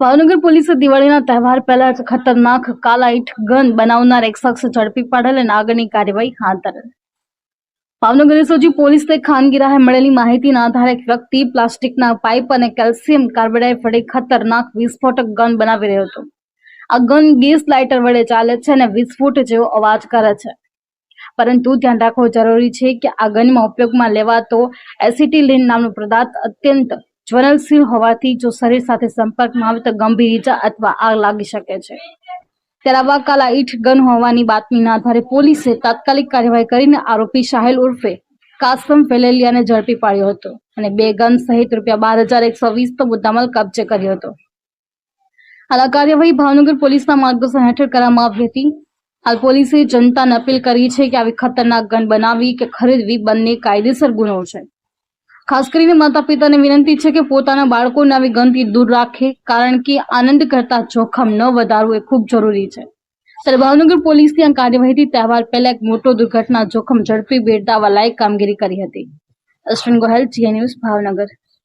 ભાવનગર પોલીસે દિવાળીના તહેવાર પહેલા એક ખતરનાક કાલાઇટ ગન બનાવનાર એક શખ્સ ઝડપી પાડેલ અને આગળની કાર્યવાહી હાથ ધરેલ. ભાવનગર એસઓજી પોલીસે ખાનગી રાહે મળેલી માહિતીના આધારે એક વ્યક્તિ પ્લાસ્ટિકના પાઇપ અને કેલ્શિયમ કાર્બોડાઇડ વડે ખતરનાક વિસ્ફોટક ગન બનાવી રહ્યો હતો. આ ગન ગેસ લાઇટર વડે ચાલે છે અને વિસ્ફોટ જેવો અવાજ કરે છે. પરંતુ ધ્યાન રાખવું જરૂરી છે કે આ ગનમાં ઉપયોગમાં લેવાતો એસિટીલિન નામનો પદાર્થ અત્યંત જ્વલનશીલ હોવાથી જો શરીર સાથે સંપર્કમાં આવે તો ગંભીર ઈજા અથવા આગ લાગી શકે છે. ત્યારે આવા કાલા ઈઠ ગન હોવાની બાતમીના આધારે પોલીસે તાત્કાલિક કાર્યવાહી કરીને આરોપી શાહેલ ઉર્ફે કાસમ ફેલેલિયાને ઝડપી પાડ્યો હતો અને બે ગન સહિત રૂપિયા બાર હજાર એકસો વીસનો મુદ્દામાલ કબજે કર્યો હતો. હાલ આ કાર્યવાહી ભાવનગર પોલીસના માર્ગદર્શન હેઠળ કરવામાં આવી હતી. હાલ પોલીસે જનતાને અપીલ કરી છે કે આવી ખતરનાક ગન બનાવી કે ખરીદવી બંને કાયદેસર ગુનો છે. ખાસ કરીને માતા પિતાને વિનંતી છે કે પોતાના બાળકોને આવી ગંદકી દૂર રાખે, કારણ કે આનંદ કરતા જોખમ ન વધારવું એ ખૂબ જરૂરી છે. ત્યારે ભાવનગર પોલીસની આ કાર્યવાહીથી તહેવાર પહેલા એક મોટો દુર્ઘટના જોખમ ઝડપી બેડાવા લાયક કામગીરી કરી હતી. અશ્વિન ગોહેલ જીએ ન્યૂઝ ભાવનગર.